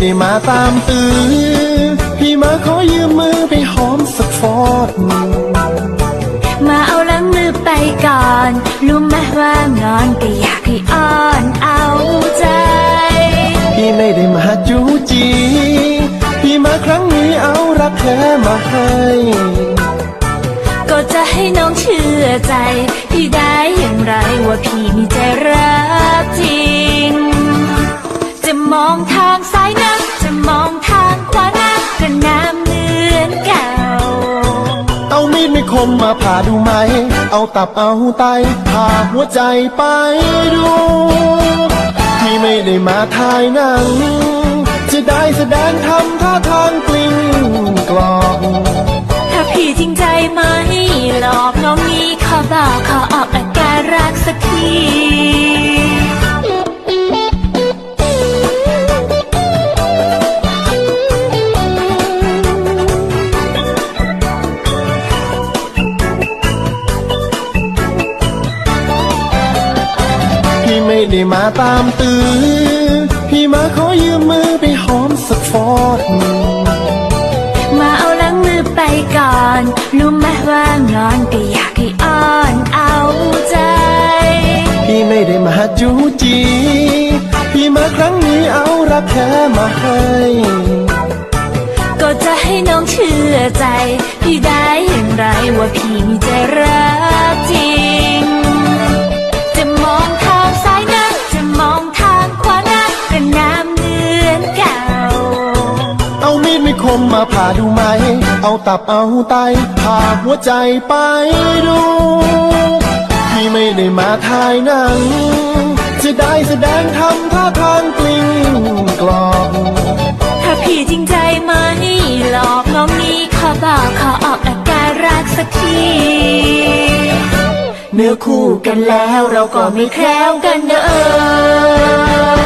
ได้มาตามตื้อพี่มาขอยืมมือไปหอมสักฟอดมาเอาหลังมือไปก่อนรู้ไหมว่างอนก็อยากให้อ้อนเอาใจ พี่ไม่ได้มาจูจี พี่มาครั้งนี้เอารักแท้มาให้ก็จะให้น้องเชื่อใจ พี่ได้อย่างไรว่าพี่มีใจรักจริง คนมาผ่าดูไหม เอาตับเอาไตผ่าหัวใจไปดูที่ไม่ได้มาถ่ายหนัง จะได้แสดงทำท่าทางกลิ้งกลอกถ้าพี่จริงใจไหมหลอกน้องนี้ขอบอกขอออกอาการรักสักที ไม่ได้มาตามตื้อ พี่มาขอยืมมือไปหอมสักฟอดมาเอาหลังมือไปก่อน รู้ไหมว่างอนก็อยากให้อ้อนเอาใจ พี่ไม่ได้มาจูจี พี่มาครั้งนี้เอารักแท้มาให้ ก็จะให้น้องเชื่อใจ พี่ คมมาผ่าดูไหม เอาตับเอาไตผ่าหัวใจไปดูพี่ไม่ได้มาถ่ายหนัง จะได้แสดงทำท่าทางกลิ้งกลอกถ้าพี่จริงใจไม่หลอกน้องนี้ขอบอกขอออกอาการรักสักทีเนื้อคู่กันแล้วเราก็ไม่แคล้วกันเด้อ